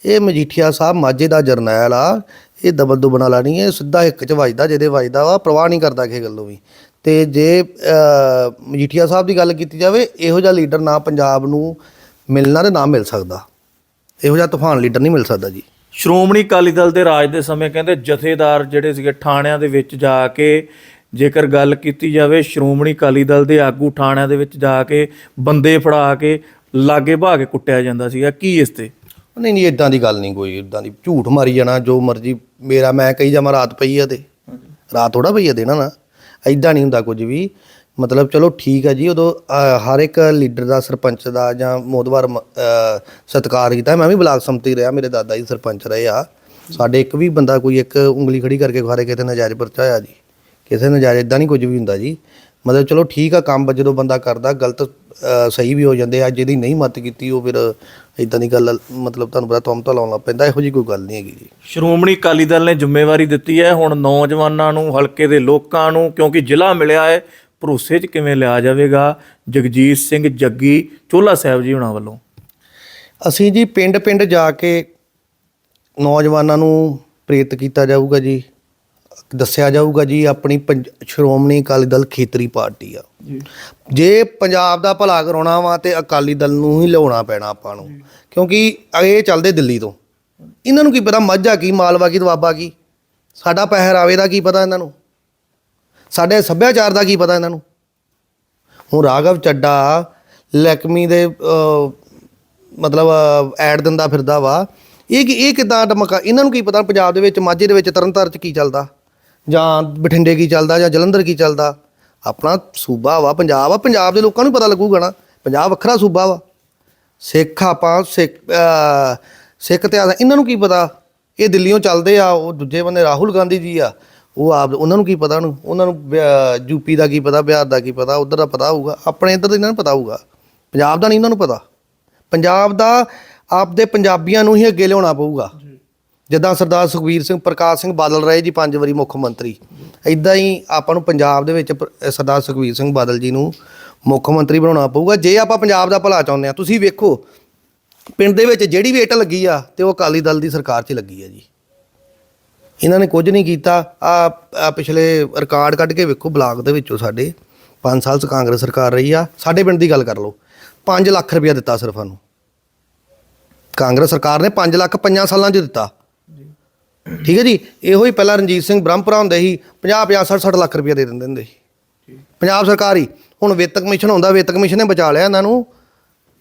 ਇਹ ਮਜੀਠੀਆ ਸਾਹਿਬ ਮਾਝੇ ਦਾ ਜਰਨੈਲ ਆ। ਇਹ ਦਬਲ ਦੁਬਣ ਵਾਲਾ ਨਹੀਂ ਹੈ ਸਿੱਧਾ ਇੱਕ ਚ ਵੱਜਦਾ, ਜਿਹਦੇ ਵੱਜਦਾ ਵਾ, ਪ੍ਰਵਾਹ ਨਹੀਂ ਕਰਦਾ ਕਿਸੇ ਗੱਲੋਂ ਵੀ। ਤੇ ਜੇ ਮਜੀਠੀਆ ਸਾਹਿਬ ਦੀ ਗੱਲ ਕੀਤੀ ਜਾਵੇ, ਇਹੋ ਜਿਹਾ ਲੀਡਰ ਨਾ ਪੰਜਾਬ ਨੂੰ ਮਿਲਣਾ ਤੇ ਨਾ ਮਿਲ ਸਕਦਾ। ਇਹੋ ਜਿਹਾ ਤੂਫਾਨ ਲੀਡਰ ਨਹੀਂ ਮਿਲ ਸਕਦਾ ਜੀ। ਸ਼੍ਰੋਮਣੀ ਅਕਾਲੀ ਦਲ ਦੇ ਰਾਜ ਦੇ ਸਮੇਂ ਕਹਿੰਦੇ ਜਥੇਦਾਰ ਜਿਹੜੇ ਸੀਗੇ ਥਾਣਿਆਂ ਦੇ ਵਿੱਚ ਜਾ ਕੇ ਜੇਕਰ ਗੱਲ ਕੀਤੀ ਜਾਵੇ ਸ਼੍ਰੋਮਣੀ ਅਕਾਲੀ ਦਲ ਦੇ ਆਗੂ ਥਾਣਿਆਂ ਦੇ ਵਿੱਚ ਜਾ ਕੇ ਬੰਦੇ ਫੜਾ ਕੇ ਲਾਗੇ ਭਾਗੇ ਕੁੱਟਿਆ ਜਾਂਦਾ ਸੀਗਾ, ਕੀ ਇਸ ਤੇ? ਨਹੀਂ ਨਹੀਂ ਇਦਾਂ ਦੀ ਗੱਲ ਨਹੀਂ ਕੋਈ ਇਦਾਂ ਦੀ ਝੂਠ ਮਾਰੀ ਜਾਣਾ, ਜੋ ਮਰਜ਼ੀ, ਮੇਰਾ ਮੈਂ ਕਹੀ ਜਾਵਾਂ, ਰਾਤ ਪਈ ਆ ਤੇ। ਰਾਤ ਥੋੜਾ ਪਈ ਆ ਦੇਣਾ ਨਾ ਇਦਾਂ ਨਹੀਂ ਹੁੰਦਾ ਕੁਝ ਵੀ। ਮਤਲਬ ਚਲੋ ਠੀਕ ਆ ਜੀ, ਉਦੋਂ ਹਰ ਇੱਕ ਲੀਡਰ ਦਾ, ਸਰਪੰਚ ਦਾ ਜਾਂ ਮੋਦਵਾਰ ਸਤਿਕਾਰ ਕੀਤਾ। ਮੈਂ ਵੀ ਬਲਾਕ ਸੰਮਤੀ ਰਿਹਾ, ਮੇਰੇ ਦਾਦਾ ਜੀ ਸਰਪੰਚ ਰਹੇ ਆ। ਸਾਡੇ ਇੱਕ ਵੀ ਬੰਦਾ ਕੋਈ ਇੱਕ ਉਂਗਲੀ ਖੜੀ ਕਰਕੇ ਖਾਰੇ ਕਿਤੇ ਨਾਜਾਇਜ਼ ਪਰਚਾ ਹੋਇਆ ਜੀ। ਕਿਸੇ ਨਜਾਇਜ਼ ਇਦਾਂ ਨਹੀਂ ਕੁਝ ਵੀ ਹੁੰਦਾ ਜੀ। ਮਤਲਬ ਚਲੋ ਠੀਕ ਆ ਕੰਮ ਜਦੋਂ ਬੰਦਾ ਕਰਦਾ ਗਲਤ ਸਹੀ ਵੀ ਹੋ ਜਾਂਦੇ ਆ ਜਿਹਦੀ ਨਹੀਂ ਮਤ ਕੀਤੀ ਉਹ ਫਿਰ ਇਦਾਂ ਦੀ ਗੱਲ ਮਤਲਬ ਤੁਹਾਨੂੰ ਪਤਾ ਤੁਮ ਤਾਂ ਲਾਉਣ ਪੈਂਦਾ ਇਹੋ ਜੀ ਕੋਈ ਗੱਲ ਨਹੀਂ ਹੈਗੀ ਜੀ। ਸ਼੍ਰੋਮਣੀ ਅਕਾਲੀ ਦਲ ਨੇ ਜ਼ਿੰਮੇਵਾਰੀ ਦਿੱਤੀ ਹੈ ਹੁਣ ਨੌਜਵਾਨਾਂ ਨੂੰ ਹਲਕੇ ਦੇ ਲੋਕਾਂ ਨੂੰ ਕਿਉਂਕਿ ਜ਼ਿਲ੍ਹਾ ਮਿਲਿਆ ਹੈ ਭਰੋਸੇ 'ਚ ਕਿਵੇਂ ਲਿਆ ਜਾਵੇਗਾ? ਜਗਜੀਤ ਸਿੰਘ ਜੱਗੀ ਚੋਲਾ ਸਾਹਿਬ ਜੀ ਹੁਣਾਂ ਵੱਲੋਂ। ਅਸੀਂ ਜੀ ਪਿੰਡ-ਪਿੰਡ ਜਾ ਕੇ ਨੌਜਵਾਨਾਂ ਨੂੰ ਪ੍ਰੇਰਿਤ ਕੀਤਾ ਜਾਊਗਾ ਜੀ। ਦੱਸਿਆ ਜਾਊਗਾ ਜੀ ਆਪਣੀ ਪੰਜ- ਸ਼੍ਰੋਮਣੀ ਅਕਾਲੀ ਦਲ ਖੇਤਰੀ ਪਾਰਟੀ ਆ। ਜੀ। ਜੇ ਪੰਜਾਬ ਦਾ ਭਲਾ ਕਰਾਉਣਾ ਵਾ ਤੇ ਅਕਾਲੀ ਦਲ ਨੂੰ ਹੀ ਲਿਆਉਣਾ ਪੈਣਾ ਆਪਾਂ ਨੂੰ। ਕਿਉਂਕਿ ਇਹ ਚੱਲਦੇ ਦਿੱਲੀ ਤੋਂ। ਇਹਨਾਂ ਨੂੰ ਕੀ ਪਤਾ ਮਾਝਾ ਕੀ ਮਾਲਵਾ ਕੀ ਦਵਾਬਾ ਕੀ। ਸਾਡਾ ਪਹਿਰਾਵੇ ਦਾ ਕੀ ਪਤਾ ਇਹਨਾਂ ਨੂੰ? ਸਾਡੇ ਸੱਭਿਆਚਾਰ ਦਾ ਕੀ ਪਤਾ ਇਹਨਾਂ ਨੂੰ? ਹੁਣ ਰਾਘਵ ਚੱਡਾ ਲੈਕਮੀ ਦੇ ਅਹ, ਮਤਲਬ ਐਡ ਦਿੰਦਾ ਫਿਰਦਾ ਵਾ। ਇਹ ਕੀ ਇਹ ਕਿਦਾਂ ਮਕਾ ਇਹਨਾਂ ਨੂੰ ਕੀ ਪਤਾ ਪੰਜਾਬ ਦੇ ਵਿੱਚ ਮਾਝੇ ਦੇ ਵਿੱਚ ਤਰਨਤਾਰਨ ਚ ਕੀ ਚੱਲਦਾ? ਜਾਂ ਬਠਿੰਡੇ ਕੀ ਚੱਲਦਾ ਜਾਂ ਜਲੰਧਰ ਕੀ ਚੱਲਦਾ ਆਪਣਾ ਸੂਬਾ ਵਾ ਪੰਜਾਬ ਆ ਪੰਜਾਬ ਦੇ ਲੋਕਾਂ ਨੂੰ ਪਤਾ ਲੱਗੂਗਾ ਨਾ ਪੰਜਾਬ ਵੱਖਰਾ ਸੂਬਾ ਵਾ। ਸਿੱਖ ਆਪਾਂ ਸਿੱਖ ਅਹ, ਸਿੱਖ ਇਤਿਹਾਸ ਇਹਨਾਂ ਨੂੰ ਕੀ ਪਤਾ? ਇਹ ਦਿੱਲੀੋਂ ਚੱਲਦੇ ਆ ਉਹ ਦੂਜੇ ਬੰਦੇ ਰਾਹੁਲ ਗਾਂਧੀ ਜੀ ਆ ਉਹ ਆਪ ਉਹਨਾਂ ਨੂੰ ਕੀ ਪਤਾ ਉਹਨੂੰ? ਉਹਨਾਂ ਨੂੰ ਯੂਪੀ ਦਾ ਕੀ ਪਤਾ ਬਿਹਾਰ ਦਾ ਕੀ ਪਤਾ ਉਧਰ ਦਾ ਪਤਾ ਹੋਊਗਾ ਆਪਣੇ ਇੱਧਰ ਦਾ ਇਹਨਾਂ ਨੂੰ ਪਤਾ ਹੋਊਗਾ। ਪੰਜਾਬ ਦਾ ਨਹੀਂ ਇਹਨਾਂ ਨੂੰ ਪਤਾ। ਪੰਜਾਬ ਦਾ ਆਪਦੇ ਪੰਜਾਬੀਆਂ ਨੂੰ ਹੀ ਅੱਗੇ ਲਿਆਉਣਾ ਪਊਗਾ। ਜਿੱਦਾਂ ਸਰਦਾਰ ਸੁਖਬੀਰ ਸਿੰਘ ਪ੍ਰਕਾਸ਼ ਸਿੰਘ ਬਾਦਲ ਰਹੇ ਜੀ ਪੰਜ ਵਾਰੀ ਮੁੱਖ ਮੰਤਰੀ। ਇਦਾਂ ਹੀ ਆਪਾਂ ਨੂੰ ਪੰਜਾਬ ਦੇ ਵਿੱਚ ਪ- ਸਰਦਾਰ ਸੁਖਬੀਰ ਸਿੰਘ ਬਾਦਲ ਜੀ ਨੂੰ ਮੁੱਖ ਮੰਤਰੀ ਬਣਾਉਣਾ ਪਊਗਾ। ਜੇ ਆਪਾਂ ਪੰਜਾਬ ਦਾ ਭਲਾ ਚਾਹੁੰਦੇ ਆ ਤੁਸੀਂ ਵੇਖੋ, ਪਿੰਡ ਦੇ ਵਿੱਚ ਜਿਹੜੀ ਵੀ ਇੱਟ ਲੱਗੀ ਆ ਤੇ ਉਹ ਅਕਾਲੀ ਦਲ ਦੀ ਸਰਕਾਰ 'ਚ ਲੱਗੀ ਆ ਜੀ। ਇਹਨਾਂ ਨੇ ਕੁਝ ਨਹੀਂ ਕੀਤਾ। ਆ ਪਿਛਲੇ ਰਿਕਾਰਡ ਕੱਢ ਕੇ ਵੇਖੋ ਬਲਾਕ ਦੇ ਵਿੱਚੋਂ ਸਾਡੇ 5 ਸਾਲ 'ਚ ਕਾਂਗਰਸ ਸਰਕਾਰ ਰਹੀ ਆ। ਸਾਡੇ ਪਿੰਡ ਦੀ ਗੱਲ ਕਰ ਲਓ 5 ਲੱਖ ਰੁਪਇਆ ਦਿੱਤਾ ਸਿਰਫ ਸਾਨੂੰ। ਕਾਂਗਰਸ ਸਰਕਾਰ ਨੇ 5 ਲੱਖ ਪੰਜਾਂ ਸਾਲਾਂ 'ਚ ਦਿੱਤਾ। ਠੀਕ ਹੈ ਜੀ? ਇਹੋ ਹੀ ਪਹਿਲਾਂ ਰਣਜੀਤ ਸਿੰਘ ਬ੍ਰਹਮਪੁਰਾ ਹੁੰਦੇ ਸੀ 50 50 60 60 ਲੱਖ ਰੁਪਇਆ ਦੇ ਦਿੰਦੇ ਹੁੰਦੇ ਸੀ। ਪੰਜਾਬ ਸਰਕਾਰ ਹੀ। ਹੁਣ ਵਿੱਤ ਕਮਿਸ਼ਨ ਹੁੰਦਾ ਵਿੱਤ ਕਮਿਸ਼ਨ ਨੇ ਬਚਾ ਲਿਆ ਇਹਨਾਂ ਨੂੰ।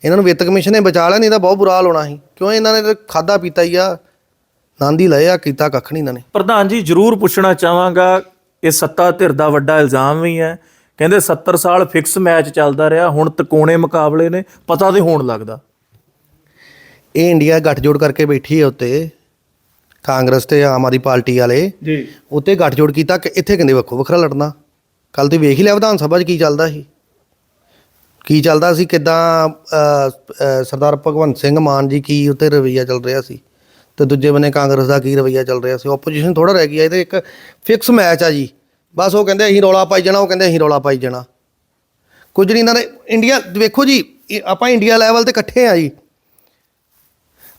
ਇਹਨਾਂ ਨੂੰ ਵਿੱਤ ਕਮਿਸ਼ਨ ਨੇ ਬਚਾ ਲਿਆ ਨਹੀਂ ਤਾਂ ਬਹੁਤ ਬੁਰਾ ਹਾਲ ਹੋਣਾ ਸੀ। ਕਿਉਂ ਇਹਨਾਂ ਨੇ ਖਾਦਾ ਪੀਤਾ ਹੀ ਆ ਨਾਂਦੀ ਲਏ ਆ ਕੀਤਾ ਕੱਖ ਨਹੀਂ ਇਹਨਾਂ ਨੇ। ਪ੍ਰਧਾਨ ਜੀ ਜਰੂਰ ਪੁੱਛਣਾ ਚਾਹਾਂਗਾ ਇਹ ਸੱਤਾ ਧਿਰ ਦਾ ਵੱਡਾ ਇਲਜ਼ਾਮ ਵੀ ਹੈ। ਕਹਿੰਦੇ 70 ਸਾਲ ਫਿਕਸ ਮੈਚ ਚੱਲਦਾ ਰਿਹਾ ਹੁਣ ਤਕੋਣੇ ਮੁਕਾਬਲੇ ਨੇ ਪਤਾ ਤੇ ਹੋਣ ਲੱਗਦਾ। ਇਹ ਇੰਡੀਆ ਗੱਠਜੋੜ ਕਰਕੇ ਬੈਠੀ ਹੈ ਉੱਤੇ। ਕਾਂਗਰਸ ਤੇ ਆਮ ਆਦਮੀ ਪਾਰਟੀ ਵਾਲੇ ਜੀ। ਉੱਤੇ ਗੱਠਜੋੜ ਕੀਤਾ ਕਿ ਇੱਥੇ ਕਹਿੰਦੇ ਵੱਖੋ ਵੱਖਰਾ ਲੜਨਾ। ਕੱਲ ਤੇ ਵੇਖ ਹੀ ਲਿਆ ਵਿਧਾਨ ਸਭਾ 'ਚ ਕੀ ਚੱਲਦਾ ਸੀ। ਕੀ ਚੱਲਦਾ ਸੀ ਕਿਦਾਂ ਸਰਦਾਰ ਭਗਵੰਤ ਸਿੰਘ ਮਾਨ ਜੀ ਕੀ ਉੱਤੇ ਰਵਈਆ ਚੱਲ ਰਿਹਾ ਸੀ ਤੇ ਦੂਜੇ ਬੰਨੇ ਕਾਂਗਰਸ ਦਾ ਕੀ ਰਵਈਆ ਚੱਲ ਰਿਹਾ ਸੀ। ਆਪੋਜੀਸ਼ਨ ਥੋੜਾ ਰਹਿ ਗਈ ਹੈ ਇਹ ਤੇ ਇੱਕ ਫਿਕਸ ਮੈਚ ਆ ਜੀ। ਬਸ ਉਹ ਕਹਿੰਦੇ ਅਸੀਂ ਰੌਲਾ ਪਾਈ ਜਾਣਾ ਉਹ ਕਹਿੰਦੇ ਅਸੀਂ ਰੌਲਾ ਪਾਈ ਜਾਣਾ। ਕੁਝ ਨਹੀਂ ਇਹਨਾਂ ਨੇ ਇੰਡੀਆ ਵੇਖੋ ਜੀ ਆਪਾਂ ਇੰਡੀਆ ਲੈਵਲ ਤੇ ਇਕੱਠੇ ਆ ਜੀ।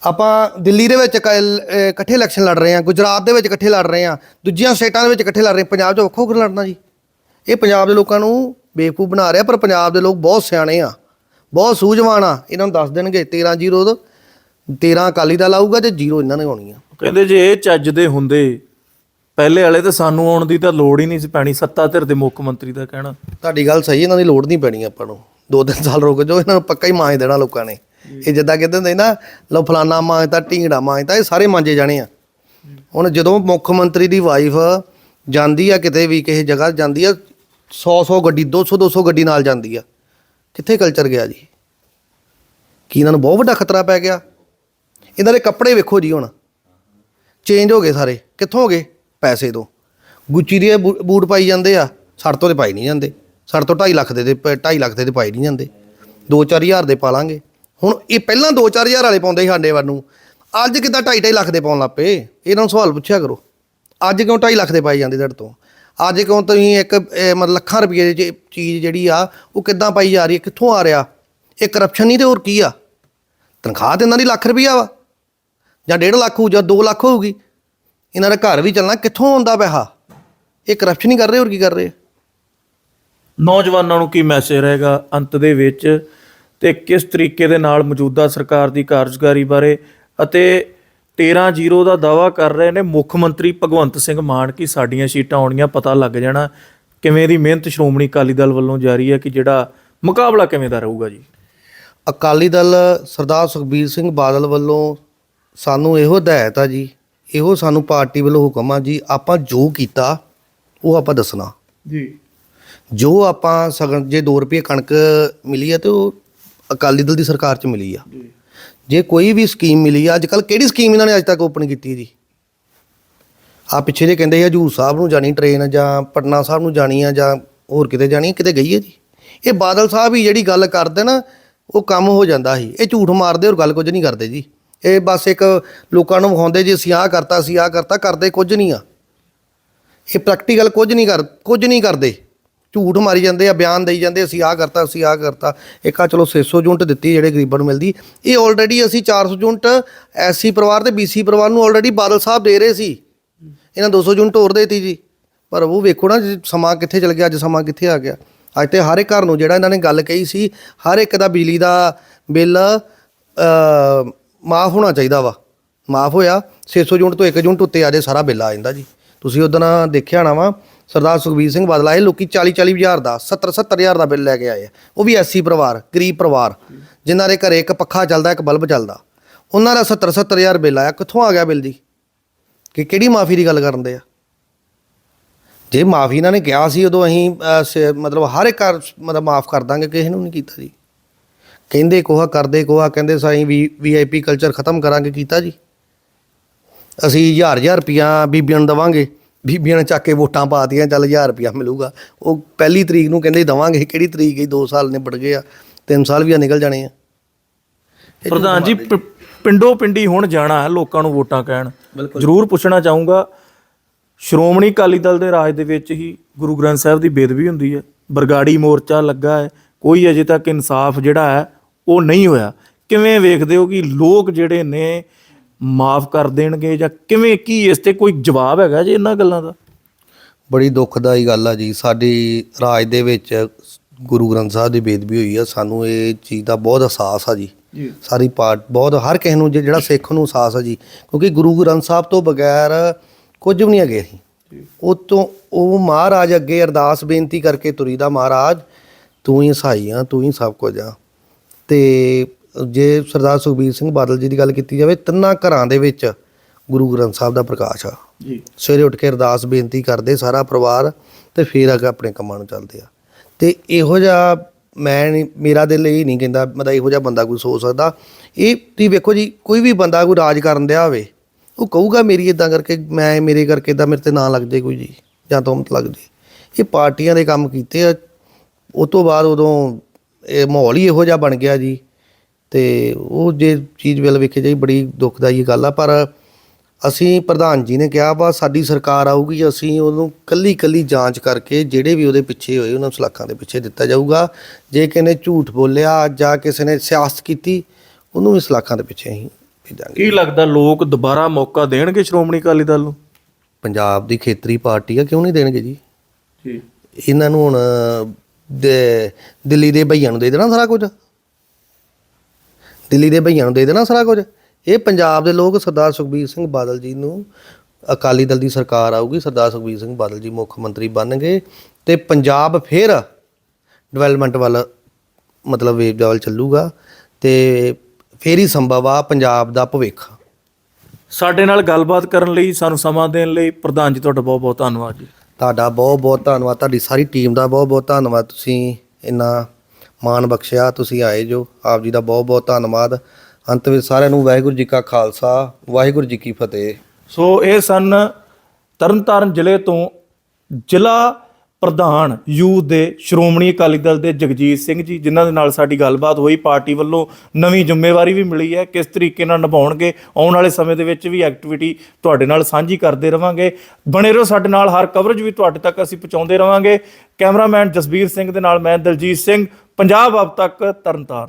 ਆਪਾਂ ਦਿੱਲੀ ਦੇ ਵਿੱਚ ਕ- ਅਹ ਇਕੱਠੇ ਇਲੈਕਸ਼ਨ ਲੜ ਰਹੇ ਹਾਂ ਗੁਜਰਾਤ ਦੇ ਵਿੱਚ ਇਕੱਠੇ ਲੜ ਰਹੇ ਹਾਂ ਦੂਜੀਆਂ ਸਟੇਟਾਂ ਦੇ ਵਿੱਚ ਇਕੱਠੇ ਲੜ ਰਹੇ ਹਾਂ। ਪੰਜਾਬ 'ਚ ਵੱਖੋ ਵੱਖ ਲੜਨਾ ਜੀ। ਇਹ ਪੰਜਾਬ ਦੇ ਲੋਕਾਂ ਨੂੰ ਬੇਵਕੂਫ ਬਣਾ ਰਿਹਾ ਪਰ ਪੰਜਾਬ ਦੇ ਲੋਕ ਬਹੁਤ ਸਿਆਣੇ ਆ ਬਹੁਤ ਸੂਝਵਾਨ ਆ। ਇਹਨਾਂ ਨੂੰ ਦੱਸ ਦੇਣਗੇ 13 ਜ਼ੀਰੋ 13 ਅਕਾਲੀ ਦਲ ਆਊਗਾ ਤੇ ਜ਼ੀਰੋ ਇਹਨਾਂ ਨੇ ਆਉਣੀ ਆ। ਕਹਿੰਦੇ ਜੇ ਇਹ ਚੱਜ ਦੇ ਹੁੰਦੇ ਪਹਿਲੇ ਵਾਲੇ ਤਾਂ ਸਾਨੂੰ ਆਉਣ ਦੀ ਤਾਂ ਲੋੜ ਹੀ ਨਹੀਂ ਸੀ ਪੈਣੀ ਸੱਤਾ ਧਿਰ ਦੇ ਮੁੱਖ ਮੰਤਰੀ ਦਾ ਕਹਿਣਾ। ਤੁਹਾਡੀ ਗੱਲ ਸਹੀ ਇਹਨਾਂ ਦੀ ਲੋੜ ਨਹੀਂ ਪੈਣੀ ਆਪਾਂ ਨੂੰ। ਦੋ ਤਿੰਨ ਸਾਲ ਰੁਕ ਜਾਓ ਇਹਨਾਂ ਨੂੰ ਪੱਕਾ ਹੀ ਮਾਂਜ ਦੇਣਾ ਲੋਕਾਂ ਨੇ। ਇਹ ਜਿੱਦਾਂ ਕਹਿੰਦੇ ਹੁੰਦੇ ਨਾ, ਲਓ ਫਲਾਨਾ ਮਾਂਜਦਾ ਢੀਂਗੜਾ ਮਾਂਜਦਾ ਇਹ ਸਾਰੇ ਮਾਂਜੇ ਜਾਣੇ ਆ। ਹੁਣ ਜਦੋਂ ਮੁੱਖ ਮੰਤਰੀ ਦੀ ਵਾਈਫ ਜਾਂਦੀ ਆ ਕਿਤੇ ਵੀ ਕਿਸੇ ਜਗ੍ਹਾ, ਜਾਂਦੀ ਆ 100 100 ਗੱਡੀ 200 200 ਗੱਡੀ ਨਾਲ ਜਾਂਦੀ ਆ। ਕਿੱਥੇ ਕਲਚਰ ਗਿਆ ਜੀ? ਕੀ ਇਹਨਾਂ ਨੂੰ ਬਹੁਤ ਵੱਡਾ ਖਤਰਾ ਪੈ ਗਿਆ? ਇਹਨਾਂ ਦੇ ਕੱਪੜੇ ਵੇਖੋ ਜੀ ਹੁਣ। ਚੇਂਜ ਹੋ ਗਏ ਸਾਰੇ। ਕਿੱਥੋਂ ਹੋ ਗਏ? ਪੈਸੇ ਤੋਂ। ਗੁੱਚੀ ਦੇ ਬੂ- ਬੂਟ ਪਾਈ ਜਾਂਦੇ ਆ। ਸਾਡੇ ਤੋਂ ਤੇ ਪਾਈ ਨਹੀਂ ਜਾਂਦੇ। ਸਾਡੇ ਤੋਂ 2.5 ਲੱਖ ਦੇ ਤੇ 2.5 ਲੱਖ ਦੇ ਤੇ ਪਾਈ ਨਹੀਂ ਜਾਂਦੇ। 2-4 ਹਜ਼ਾਰ ਦੇ ਪਾ ਲਾਂਗੇ। ਹੁਣ ਇਹ ਪਹਿਲਾਂ 2-4 ਹਜ਼ਾਰ ਵਾਲੇ ਪਾਉਂਦੇ ਸੀ ਸਾਡੇ ਵੱਲ ਨੂੰ। ਅੱਜ ਕਿੱਦਾਂ 2.5 ਲੱਖ ਦੇ ਪਾਉਣ ਲੱਪੇ ਇਹਨਾਂ ਨੂੰ ਸਵਾਲ ਪੁੱਛਿਆ ਕਰੋ। ਅੱਜ ਕਿਉਂ 2.5 ਲੱਖ ਦੇ ਪਾਈ ਜਾਂਦੇ ਤੁਹਾਡੇ ਤੋਂ? ਅੱਜ ਕਿਉਂ ਤੁਸੀਂ ਇੱਕ ਮਤਲਬ ਲੱਖਾਂ ਰੁਪਏ ਦੀ ਚੀਜ਼ ਜਿਹੜੀ ਆ, ਉਹ ਕਿੱਦਾਂ ਪਾਈ ਜਾ ਰਹੀ ਹੈ? ਕਿੱਥੋਂ ਆ ਰਿਹਾ? ਇਹ ਕਰਪਸ਼ਨ ਨਹੀਂ ਤੇ ਹੋਰ ਕੀ ਆ? ਤਨਖਾਹ ਤੇ ਇਹਨਾਂ ਦੀ ਲੱਖ ਰੁਪਈਆ ਵਾ। ਜਾਂ 1.5 ਲੱਖ ਹੋਊ ਜਾਂ 2 ਲੱਖ ਹੋਊਗੀ। ਇਹਨਾਂ ਦਾ ਘਰ ਵੀ ਚੱਲਣਾ ਕਿੱਥੋਂ ਆਉਂਦਾ ਪੈਸਾ? ਇਹ ਕਰਪਸ਼ਨ ਹੀ ਕਰ ਰਹੇ, ਹੋਰ ਕੀ ਕਰ ਰਹੇ? ਨੌਜਵਾਨਾਂ ਨੂੰ ਕੀ ਮੈਸੇਜ ਰਹੇਗਾ? ਅੰਤ ਦੇ ਵਿੱਚ ਤੇ ਕਿਸ ਤਰੀਕੇ ਦੇ ਨਾਲ ਮੌਜੂਦਾ ਸਰਕਾਰ ਦੀ ਕਾਰਜਕਾਰੀ ਬਾਰੇ ਅਤੇ 13-0 ਦਾ ਦਾਵਾ ਕਰ ਰਹੇ ਨੇ ਮੁੱਖ ਮੰਤਰੀ ਭਗਵੰਤ ਸਿੰਘ ਮਾਨ ਕੀ ਸਾਡੀਆਂ ਸੀਟਾਂ ਆਉਣੀਆਂ ਪਤਾ ਲੱਗ ਜਾਣਾ। ਕਿਵੇਂ ਦੀ ਮਿਹਨਤ ਸ਼੍ਰੋਮਣੀ ਅਕਾਲੀ ਦਲ ਵੱਲੋਂ ਜਾਰੀ ਹੈ ਕਿ ਜਿਹੜਾ ਮੁਕਾਬਲਾ ਕਿਵੇਂ ਦਾ ਰਹੂਗਾ ਜੀ? ਅਕਾਲੀ ਦਲ ਸਰਦਾਰ ਸੁਖਬੀਰ ਸਿੰਘ ਬਾਦਲ ਵੱਲੋਂ ਸਾਨੂੰ ਇਹੋ ਹਦਾਇਤ ਆ ਜੀ ਇਹੋ ਸਾਨੂੰ ਪਾਰਟੀ ਵੱਲੋਂ ਹੁਕਮ ਆ ਜੀ ਆਪਾਂ ਜੋ ਕੀਤਾ ਉਹ ਆਪਾਂ ਦੱਸਣਾ। ਜੀ। ਜੋ ਆਪਾਂ ਸਗਨ ਜੇ 2 ਰੁਪਏ ਕਣਕ ਮਿਲੀ ਹੈ ਤੇ ਉਹ ਅਕਾਲੀ ਦਲ ਦੀ ਸਰਕਾਰ 'ਚ ਮਿਲੀ ਆ। ਜੀ। ਕੋਈ ਵੀ ਸਕੀਮ ਮਿਲੀ ਆ ਅੱਜ ਕੱਲ ਕਿਹੜੀ ਸਕੀਮ ਇਹਨਾਂ ਨੇ ਅੱਜ ਤੱਕ ਓਪਨ ਕੀਤੀ ਜੀ? ਆ ਪਿੱਛੇ ਜੇ ਕਹਿੰਦੇ ਆ ਹਜੂਰ ਸਾਹਿਬ ਨੂੰ ਜਾਣੀ ਟ੍ਰੇਨ ਜਾਂ ਪਟਨਾ ਸਾਹਿਬ ਨੂੰ ਜਾਣੀ ਆ ਜਾਂ ਹੋਰ ਕਿਤੇ ਜਾਣੀ ਕਿਤੇ ਗਈ ਹੈ ਜੀ? ਇਹ ਬਾਦਲ ਸਾਹਿਬ ਹੀ ਜਿਹੜੀ ਗੱਲ ਕਰਦੇ ਨਾ ਉਹ ਕੰਮ ਹੋ ਜਾਂਦਾ ਸੀ। ਇਹ ਝੂਠ ਮਾਰਦੇ ਔਰ ਗੱਲ ਕੁਝ ਨਹੀਂ ਕਰਦੇ ਜੀ। ਇਹ ਬਸ ਇੱਕ ਲੋਕਾਂ ਨੂੰ ਵਿਖਾਉਂਦੇ ਜੀ ਅਸੀਂ ਆਹ ਕਰਤਾ ਅਸੀਂ ਆਹ ਕਰਤਾ ਕਰਦੇ ਕੁਝ ਨਹੀਂ ਆ। ਇਹ ਪ੍ਰੈਕਟੀਕਲ ਕੁਝ ਨਹੀਂ ਕਰ ਕੁਝ ਨਹੀਂ ਕਰਦੇ। ਝੂਠ ਮਾਰੀ ਜਾਂਦੇ ਆ, ਬਿਆਨ ਦੇਈ ਜਾਂਦੇ ਅਸੀਂ ਆਹ ਕਰਤਾ, ਅਸੀਂ ਆਹ ਕਰਤਾ। ਇੱਕ ਆ ਚਲੋ 600 ਯੂਨਿਟ ਦਿੱਤੀ ਜਿਹੜੇ ਗਰੀਬਾਂ ਨੂੰ ਮਿਲਦੀ। ਇਹ ਆਲਰੇਡੀ ਅਸੀਂ 400 ਯੂਨਿਟ ਐਸਸੀ ਪਰਿਵਾਰ ਤੇ ਬੀਸੀ ਪਰਿਵਾਰ ਨੂੰ ਆਲਰੇਡੀ ਬਾਦਲ ਸਾਹਿਬ ਦੇ ਰਹੇ ਸੀ। ਇਹਨਾਂ 200 ਯੂਨਿਟ ਹੋਰ ਦੇਤੀ ਜੀ। ਪਰ ਉਹ ਵੇਖੋ ਨਾ ਜੀ, ਸਮਾਂ ਕਿੱਥੇ ਚਲ ਗਿਆ, ਅੱਜ ਸਮਾਂ ਕਿੱਥੇ ਆ ਗਿਆ। ਅੱਜ ਤੇ ਹਰ ਇੱਕ ਘਰ ਨੂੰ ਜਿਹੜਾ ਇਹਨਾਂ ਨੇ ਗੱਲ ਕਹੀ ਸੀ, ਹਰ ਇੱਕ ਦਾ ਬਿਜਲੀ ਦਾ ਬਿੱਲ ਮਾਫ ਹੋਣਾ ਚਾਹੀਦਾ ਵਾ। ਮਾਫ ਹੋਇਆ 600 ਯੂਨਿਟ ਤੋਂ 1 ਯੂਨਿਟ ਉੱਤੇ ਆ ਜੇ ਸਾਰਾ ਬਿੱਲ ਆ ਜਾਂਦਾ ਜੀ। ਤੁਸੀਂ ਉਦੋਂ ਦੇਖਿਆ ਹੋਣਾ ਵਾ ਸਰਦਾਰ ਸੁਖਬੀਰ ਸਿੰਘ ਬਾਦਲ ਆਏ, ਲੋਕੀ 40 40 ਹਜ਼ਾਰ ਦਾ 70 70 ਹਜ਼ਾਰ ਦਾ ਬਿੱਲ ਲੈ ਕੇ ਆਏ ਆ। ਉਹ ਵੀ ਐਸੀ ਪਰਿਵਾਰ, ਗਰੀਬ ਪਰਿਵਾਰ, ਜਿਨ੍ਹਾਂ ਦੇ ਘਰੇ ਇੱਕ ਪੱਖਾ ਚੱਲਦਾ, ਇੱਕ ਬਲਬ ਚੱਲਦਾ। ਉਹਨਾਂ ਦਾ 70 70 ਹਜ਼ਾਰ ਬਿੱਲ ਆਇਆ। ਕਿੱਥੋਂ ਆ ਗਿਆ ਬਿੱਲ ਜੀ? ਕਿ ਕਿਹੜੀ ਮਾਫੀ ਦੀ ਗੱਲ ਕਰਨ ਦੇ ਆ? ਜੇ ਮਾਫੀ ਇਹਨਾਂ ਨੇ ਕਿਹਾ ਸੀ, ਉਦੋਂ ਅਸੀਂ ਸ- ਮਤਲਬ ਹਰ ਇੱਕ ਘਰ ਮਤਲਬ ਮਾਫ ਕਰ ਦਾਂਗੇ, ਕਿਸੇ ਨੂੰ ਨਹੀਂ ਕੀਤਾ ਜੀ। ਕਹਿੰਦੇ ਕੋਹਾ, ਕਰਦੇ ਕੋਹਾ, ਕਹਿੰਦੇ ਸਾਈ ਵੀ ਵੀਆਈਪੀ ਕਲਚਰ ਖਤਮ ਕਰਾਂਗੇ, ਕੀਤਾ ਜੀ। ਅਸੀਂ ਹਜ਼ਾਰ ਹਜ਼ਾਰ ਰੁਪਿਆ ਬੀਬੀਆਂ ਨੂੰ ਦਵਾਂਗੇ। ਬੀਬੀਆਂ ਨੇ ਚੱਕ ਕੇ ਵੋਟਾਂ ਪਾਤੀਆਂ ਚੱਲ ਹਜ਼ਾਰ ਰੁਪਿਆ ਮਿਲੂਗਾ। ਉਹ ਪਹਿਲੀ ਤਰੀਕ ਨੂੰ ਕਹਿੰਦੇ ਦਵਾਂਗੇ ਕਿਹੜੀ ਤਰੀਕ ਗਈ 2 ਸਾਲ ਨਿਬੜ ਗਏ ਆ 3 ਸਾਲ ਵੀ ਆ ਨਿਕਲ ਜਾਣੇ ਆ। ਪ੍ਰਧਾਨ ਜੀ ਪ- ਪਿੰਡੋਂ ਪਿੰਡੀ ਹੁਣ ਜਾਣਾ ਹੈ ਲੋਕਾਂ ਨੂੰ ਵੋਟਾਂ ਕਹਿਣ। ਜ਼ਰੂਰ ਪੁੱਛਣਾ ਚਾਹੂੰਗਾ ਸ਼੍ਰੋਮਣੀ ਅਕਾਲੀ ਦਲ ਦੇ ਰਾਜ ਦੇ ਵਿੱਚ ਹੀ ਗੁਰੂ ਗ੍ਰੰਥ ਸਾਹਿਬ ਦੀ ਬੇਦਬੀ ਹੁੰਦੀ ਹੈ। ਬਰਗਾੜੀ ਮੋਰਚਾ ਲੱਗਾ ਹੈ ਕੋਈ ਅਜੇ ਤੱਕ ਇਨਸਾਫ ਜਿਹੜਾ ਹੈ ਉਹ ਨਹੀਂ ਹੋਇਆ। ਕਿਵੇਂ ਵੇਖਦੇ ਹੋ ਕਿ ਲੋਕ ਜਿਹੜੇ ਨੇ ਮਾਫ ਕਰ ਦੇਣਗੇ ਜਾਂ ਕਿਵੇਂ ਕੀ ਇਸ ਤੇ ਕੋਈ ਜਵਾਬ ਹੈਗਾ ਜੀ ਇਹਨਾਂ ਗੱਲਾਂ ਦਾ? ਬੜੀ ਦੁਖਦਾਈ ਗੱਲ ਆ ਜੀ। ਸਾਡੀ ਰਾਜ ਦੇ ਵਿੱਚ ਗੁਰੂ ਗ੍ਰੰਥ ਸਾਹਿਬ ਦੀ ਬੇਦਬੀ ਹੋਈ ਆ। ਸਾਨੂੰ ਇਹ ਚੀਜ਼ ਦਾ ਬਹੁਤ ਅਹਿਸਾਸ ਆ ਜੀ। ਸਾਰੀ ਪਾਰਟ ਬਹੁਤ ਹਰ ਕਿਸੇ ਨੂੰ ਜੇ- ਜਿਹੜਾ ਸਿੱਖ ਨੂੰ ਅਹਿਸਾਸ ਆ ਜੀ। ਕਿਉਂਕਿ ਗੁਰੂ ਗ੍ਰੰਥ ਸਾਹਿਬ ਤੋਂ ਬਗੈਰ ਕੁਝ ਵੀ ਨਹੀਂ ਹੈਗੇ ਅਸੀਂ। ਉਹ ਤੋਂ ਉਹ ਮਹਾਰਾਜ ਅੱਗੇ ਅਰਦਾਸ ਬੇਨਤੀ ਕਰਕੇ ਤੁਰੀਦਾ ਮਹਾਰਾਜ ਤੂੰ ਹੀ ਸਹਾਈ ਆ ਤੂੰ ਹੀ ਸਭ ਕੁਝ ਆ। ਤੇ ਜੇ ਸਰਦਾਰ ਸੁਖਬੀਰ ਸਿੰਘ ਬਾਦਲ ਜੀ ਦੀ ਗੱਲ ਕੀਤੀ ਜਾਵੇ ਤਿੰਨਾਂ ਘਰਾਂ ਦੇ ਵਿੱਚ ਗੁਰੂ ਗ੍ਰੰਥ ਸਾਹਿਬ ਦਾ ਪ੍ਰਕਾਸ਼ ਆ। ਜੀ। ਸਵੇਰੇ ਉੱਠ ਕੇ ਅਰਦਾਸ ਬੇਨਤੀ ਕਰਦੇ ਸਾਰਾ ਪਰਿਵਾਰ ਤੇ ਫਿਰ ਅੱਗੇ ਆਪਣੇ ਕੰਮਾਂ ਨੂੰ ਚੱਲਦੇ ਆ। ਤੇ ਇਹੋ ਜਿਹਾ ਮੈਂ ਨਹੀਂ ਮੇਰਾ ਦਿਲ ਇਹ ਨਹੀਂ ਕਹਿੰਦਾ ਮਤਲਬ ਇਹੋ ਜਿਹਾ ਬੰਦਾ ਕੋਈ ਸੋਚ ਸਕਦਾ। ਇਹ ਤੁਸੀਂ ਵੇਖੋ ਜੀ ਕੋਈ ਵੀ ਬੰਦਾ ਕੋਈ ਰਾਜ ਕਰਨ ਦਿਆ ਹੋਵੇ ਉਹ ਕਹੂਗਾ ਮੇਰੀ ਇਦਾਂ ਕਰਕੇ ਮੈਂ ਮੇਰੇ ਕਰਕੇ ਇਦਾਂ ਮੇਰੇ ਤੇ ਨਾਂ ਲੱਗ ਜੇ ਕੋਈ ਜੀ ਜਾਂ ਤੋਮਤ ਲੱਗ ਜੇ। ਇਹ ਪਾਰਟੀਆਂ ਦੇ ਕੰਮ ਕੀਤੇ ਆ ਉਹ ਤੋਂ ਬਾਅਦ ਉਦੋਂ ਇਹ ਮਾਹੌਲ ਹੀ ਇਹੋ ਜਿਹਾ ਬਣ ਗਿਆ ਜੀ। ਤੇ ਉਹ ਜੇ ਚੀਜ਼ ਵੱਲ ਵੇਖੇ ਜਾਈ ਬੜੀ ਦੁਖਦਾਈ ਗੱਲ ਆ ਪਰ ਅਸੀਂ ਪ੍ਰਧਾਨ ਜੀ ਨੇ ਕਿਹਾ ਵਾ ਸਾਡੀ ਸਰਕਾਰ ਆਊਗੀ ਅਸੀਂ ਉਹਨੂੰ ਕੱਲੀ ਕੱਲੀ ਜਾਂਚ ਕਰਕੇ ਜਿਹੜੇ ਵੀ ਉਹਦੇ ਪਿੱਛੇ ਹੋਏ ਉਹਨਾਂ ਨੂੰ ਸਲਾਖਾਂ ਦੇ ਪਿੱਛੇ ਦਿੱਤਾ ਜਾਊਗਾ। ਜੇ ਕਿਸੇ ਨੇ ਝੂਠ ਬੋਲਿਆ ਜਾਂ ਕਿਸੇ ਨੇ ਸਿਆਸਤ ਕੀਤੀ ਉਹਨੂੰ ਵੀ ਸਲਾਖਾਂ ਦੇ ਪਿੱਛੇ ਅਸੀਂ ਭੇਜਾਂਗੇ। ਕੀ ਲੱਗਦਾ ਲੋਕ ਦੁਬਾਰਾ ਮੌਕਾ ਦੇਣਗੇ ਸ਼੍ਰੋਮਣੀ ਅਕਾਲੀ ਦਲ ਨੂੰ? ਪੰਜਾਬ ਦੀ ਖੇਤਰੀ ਪਾਰਟੀ ਆ ਕਿਉਂ ਨਹੀਂ ਦੇਣਗੇ ਜੀ? ਜੀ ਇਹਨਾਂ ਨੂੰ ਹੁਣ ਦੇ ਦਿੱਲੀ ਦੇ ਭਈਆਂ ਨੂੰ ਦੇ ਦੇਣਾ ਸਾਰਾ ਕੁਝ? ਦਿੱਲੀ ਦੇ ਭਈਆਂ ਨੂੰ ਦੇ ਦੇਣਾ ਸਾਰਾ ਕੁਝ। ਇਹ ਪੰਜਾਬ ਦੇ ਲੋਕ ਸਰਦਾਰ ਸੁਖਬੀਰ ਸਿੰਘ ਬਾਦਲ ਜੀ ਨੂੰ ਅਕਾਲੀ ਦਲ ਦੀ ਸਰਕਾਰ ਆਊਗੀ ਸਰਦਾਰ ਸੁਖਬੀਰ ਸਿੰਘ ਬਾਦਲ ਜੀ ਮੁੱਖ ਮੰਤਰੀ ਬਣਨਗੇ ਤੇ ਪੰਜਾਬ ਫਿਰ ਡਿਵੈਲਪਮੈਂਟ ਵੱਲ ਮਤਲਬ ਵੇਵ ਵੱਲ ਚੱਲੂਗਾ ਤੇ ਫੇਰ ਹੀ ਸੰਭਵ ਆ ਪੰਜਾਬ ਦਾ ਭਵਿੱਖ। ਸਾਡੇ ਨਾਲ ਗੱਲਬਾਤ ਕਰਨ ਲਈ ਸਾਨੂੰ ਸਮਾਂ ਦੇਣ ਲਈ ਪ੍ਰਧਾਨ ਜੀ ਤੁਹਾਡਾ ਬਹੁਤ ਬਹੁਤ ਧੰਨਵਾਦ ਜੀ। ਤੁਹਾਡਾ ਬਹੁਤ ਬਹੁਤ ਧੰਨਵਾਦ ਤੁਹਾਡੀ ਸਾਰੀ ਟੀਮ ਦਾ ਬਹੁਤ ਬਹੁਤ ਧੰਨਵਾਦ। ਤੁਸੀਂ ਇੰਨਾ ਮਾਣ ਬਖਸ਼ਿਆ, ਤੁਸੀਂ ਆਏ ਜੋ। ਆਪ ਜੀ ਦਾ ਬਹੁਤ ਬਹੁਤ ਧੰਨਵਾਦ। ਅੰਤ ਵਿੱਚ ਸਾਰਿਆਂ ਨੂੰ ਵਾਹਿਗੁਰੂ ਜੀ ਕਾ ਖਾਲਸਾ, ਵਾਹਿਗੁਰੂ ਜੀ ਕੀ ਫਤਿਹ। ਸੋ ਇਹ ਸਨ ਤਰਨਤਾਰਨ ਜ਼ਿਲ੍ਹੇ ਤੋਂ ਜ਼ਿਲ੍ਹਾ ਪ੍ਰਧਾਨ ਯੂਥ ਦੇ ਸ਼੍ਰੋਮਣੀ ਅਕਾਲੀ ਦਲ ਦੇ ਜਗਜੀਤ ਸਿੰਘ ਜੀ, ਜਿਨ੍ਹਾਂ ਦੇ ਨਾਲ ਸਾਡੀ ਗੱਲਬਾਤ ਹੋਈ। ਪਾਰਟੀ ਵੱਲੋਂ ਨਵੀਂ ਜ਼ਿੰਮੇਵਾਰੀ ਵੀ ਮਿਲੀ ਹੈ। ਕਿਸ ਤਰੀਕੇ ਨਾਲ ਨਿਭਾਉਣਗੇ, ਆਉਣ ਵਾਲੇ ਸਮੇਂ ਦੇ ਵਿੱਚ ਵੀ ਐਕਟੀਵਿਟੀ ਤੁਹਾਡੇ ਨਾਲ ਸਾਂਝੀ ਕਰਦੇ ਰਵਾਂਗੇ। ਬਣੇ ਰਹੋ ਸਾਡੇ ਨਾਲ, ਹਰ ਕਵਰੇਜ ਵੀ ਤੁਹਾਡੇ ਤੱਕ ਅਸੀਂ ਪਹੁੰਚਾਉਂਦੇ ਰਵਾਂਗੇ। ਕੈਮਰਾਮੈਨ ਜਸਬੀਰ ਸਿੰਘ ਦੇ ਨਾਲ ਮੈਂ ਦਲਜੀਤ ਸਿੰਘ। ਪੰਜਾਬ ਅਬ ਤੱਕ ਤਰਨਤਾਰਨ।